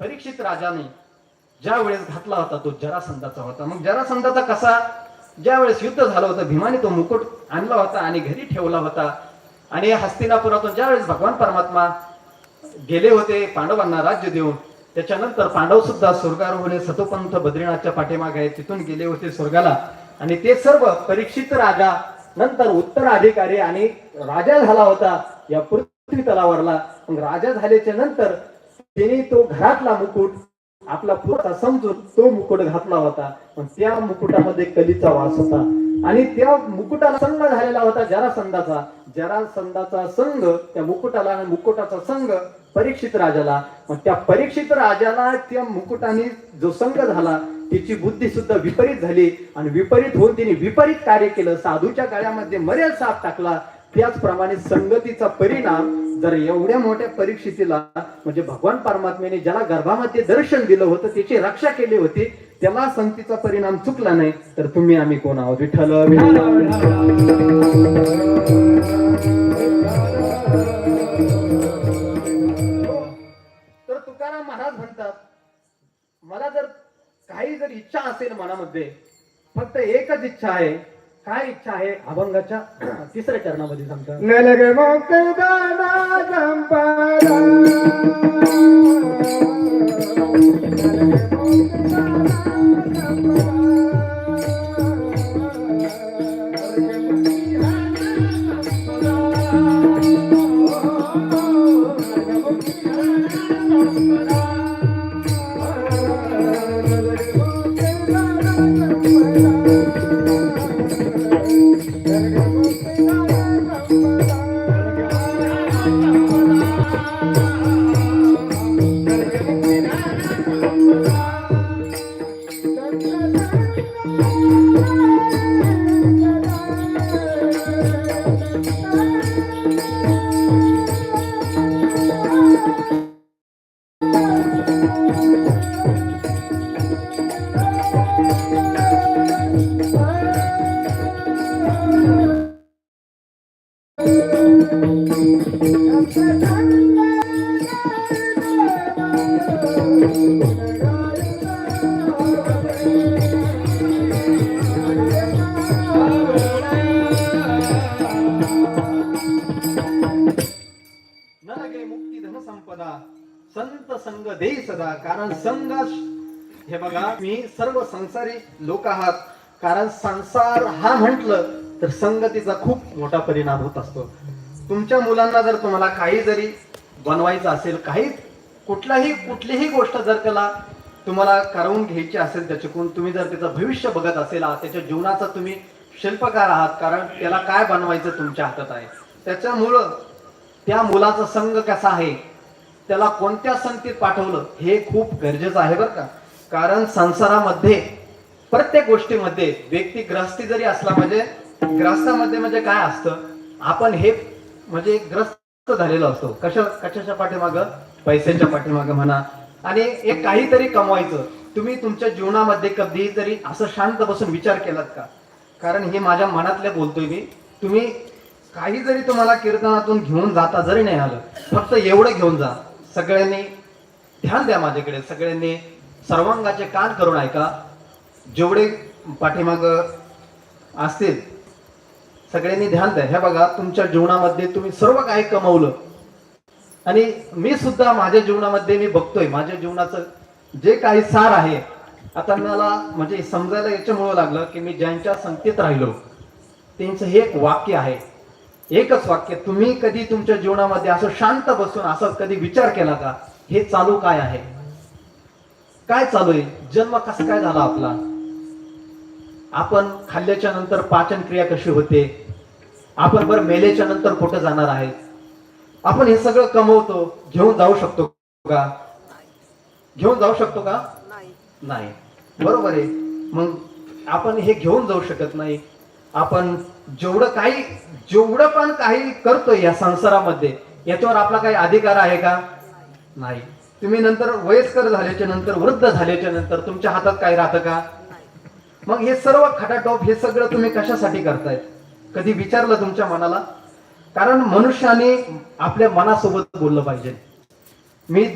परीक्षित राजाने ज्या वेळेस घातला होता तो जरासंधाचा होता. मग जरासंधाचा कसा? ज्या वेळेस युद्ध झालं होतं भीमाने तो मुकुट आणला होता आणि घरी ठेवला होता. आणि हस्तिनापुरातून ज्या वेळेस भगवान परमात्मा गेले होते पांडवांना राज्य देऊन त्याच्यानंतर पांडव सुद्धा स्वर्गारोहणे सतोपंथ बद्रीनाथच्या पाठीमागे तिथून गेले होते स्वर्गाला. आणि ते सर्व परीक्षित राजा नंतर उत्तराधिकारी आणि राजा झाला होता या पृथ्वी तलावरला मग राजा झाल्याच्यानंतर त्याने तो घरातला मुकुट आपला पुरता समजून तो मुकुट घातला होता. पण त्या मुकुटामध्ये कलीचा वास होता. आणि त्या मुकुटाला संघ झालेला होता जरासंधाचा जरासंधाचा संघ त्या मुकुटाला आणि मुकुटाचा संघ परीक्षित राजाला. मग त्या परीक्षित राजाला त्या मुकुटाने जो संघ झाला तिची बुद्धी सुद्धा विपरीत झाली. आणि विपरीत होऊन तिने विपरीत कार्य केलं. साधूच्या गाळ्यामध्ये मर्याद साप टाकला. त्याचप्रमाणे संगतीचा परिणाम जर एवढ्या मोठ्या परीक्षितीला म्हणजे भगवान परमात्म्याने ज्याला गर्भामध्ये दर्शन दिलं होतं त्याची रक्षा केली होती त्याला संगतीचा परिणाम चुकला नाही तर तुम्ही आम्ही कोण आहोत विठ्ठल विठ्ठल? तर तुकाराम महाराज म्हणतात मला जर काही जर इच्छा असेल मनामध्ये फक्त एकच इच्छा आहे काय इच्छा आहे? अभंगाच्या तिसऱ्या चरणामध्ये सांगतात नलगे लगे मुक्ती संत संग देई सदा कारण संघ हे बघा मी सर्व संसारी लोक आहात. कारण संसार हा म्हटलं तर संगतीचा खूप मोठा परिणाम होत असतो. तुमच्या मुलांना जर तुम्हाला काही जरी बनवायचं असेल काही कुठलाही कुठलीही गोष्ट जर त्याला तुम्हाला करवून घ्यायची असेल त्याच्याकडून तुम्ही जर त्याचं भविष्य बघत असेल त्याच्या जीवनाचा तुम्ही शिल्पकार आहात कारण त्याला काय बनवायचं तुमच्या हातात आहे? त्याच्यामुळं त्या मुलाचा संघ कसा आहे? त्याला कोणत्या संगतीत पाठवलं? हे खूप गरजेचं आहे बरं का. कारण संसारामध्ये प्रत्येक गोष्टीमध्ये व्यक्ती ग्रस्ती जरी असला म्हणजे ग्रस्तामध्ये म्हणजे काय असतं? आपण हे म्हणजे ग्रस्त झालेलो असतो. कशा कशाच्या पाठीमाग? पैशाच्या पाठीमागे म्हणा. आणि एक काहीतरी कमवायचं. तुम्ही तुमच्या जीवनामध्ये कधी तरी असं शांत बसून विचार केलात का? कारण हे माझ्या मनातल्या बोलतोय मी. तुम्ही काही जरी तुम्हाला कीर्तनातून घेऊन जाता जरी नाही आलं फक्त एवढं घेऊन जा. सगळ्यांनी ध्यान द्या माझ्याकडे. सगळ्यांनी सर्वांगाचे कान करून ऐका. जेवढे पाठीमाग असतील सगळ्यांनी ध्यान द्या. हे बघा तुमच्या जीवनामध्ये तुम्ही सर्व काही कमवलं. आणि मी सुद्धा माझ्या जीवनामध्ये मी बघतोय माझ्या जीवनाचं जे काही सार आहे आता मला म्हणजे समजायला याच्यामुळं लागलं की मी ज्यांच्या संगतीत राहिलो त्यांचं हे एक वाक्य आहे. एकच वाक्य तुम्ही कधी तुमच्या जीवनामध्ये असं शांत बसून असं कधी विचार केला का? हे चालू काय आहे? काय चालू आहे? जन्म कसा काय झाला आपला? आपण खाल्ल्याच्या नंतर पाचन क्रिया कशी होते? आपण बरं मेल्याच्या नंतर कुठं जाणार आहे? आपण हे सगळं कमवतो घेऊन जाऊ शकतो का? घेऊन जाऊ शकतो का? नाही. बरोबर आहे. मग आपण हे घेऊन जाऊ शकत नाही. आपण जेवढं काही जेवढं पण काही करतोय या संसारामध्ये याच्यावर आपला काही अधिकार आहे का? नाही. तुम्ही नंतर वयस्कर झाल्याच्यानंतर वृद्ध झाल्याच्यानंतर तुमच्या हातात काय राहतं का? मग हे सर्व खटाटोप हे सगळं तुम्ही कशासाठी करताय? कधी विचारलं तुमच्या मनाला? कारण मनुष्याने आपल्या मनासोबत बोललं पाहिजे. मी दे-